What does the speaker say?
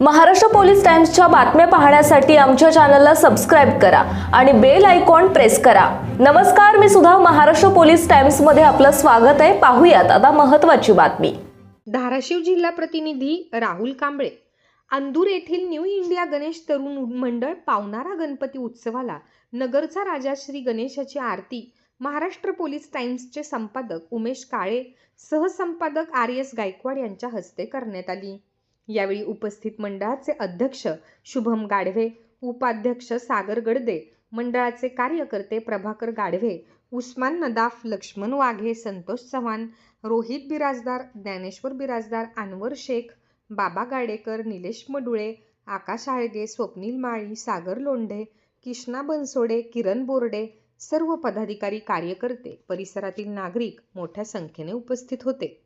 Maharashtra police टाइम्सच्या बातम्या पाहण्यासाठी आमच्या चॅनलला सबस्क्राईब करा आणि बेल आयकॉन प्रेस करा. नमस्कार मी सुद्धा महाराष्ट्र पोलीस टाइम्समध्ये आपलं स्वागत आहे. पाहूयात आता महत्वाची बातमी. धाराशिव जिल्हा प्रतिनिधी राहुल कांबळे. अंदूर येथील न्यू इंडिया गणेश तरुण मंडळ पावणारा गणपती उत्सवाला नगरचा राजा श्री गणेशाची आरती. महाराष्ट्र पोलीस टाइम्सचे संपादक उमेश काळे सहसंपादक आर एस गायकवाड यांच्या हस्ते करण्यात आली. यावेळी उपस्थित मंडळाचे अध्यक्ष शुभम गाढवे उपाध्यक्ष सागर गडदे मंडळाचे कार्यकर्ते प्रभाकर गाढवे उस्मान नदाफ लक्ष्मण वाघे संतोष चव्हाण रोहित बिराजदार ज्ञानेश्वर बिराजदार अनवर शेख बाबा गाडेकर निलेश मडुळे आकाश आळगे स्वप्नील माळी सागर लोंढे किष्णा बनसोडे किरण बोर्डे सर्व पदाधिकारी कार्यकर्ते परिसरातील नागरिक मोठ्या संख्येने उपस्थित होते.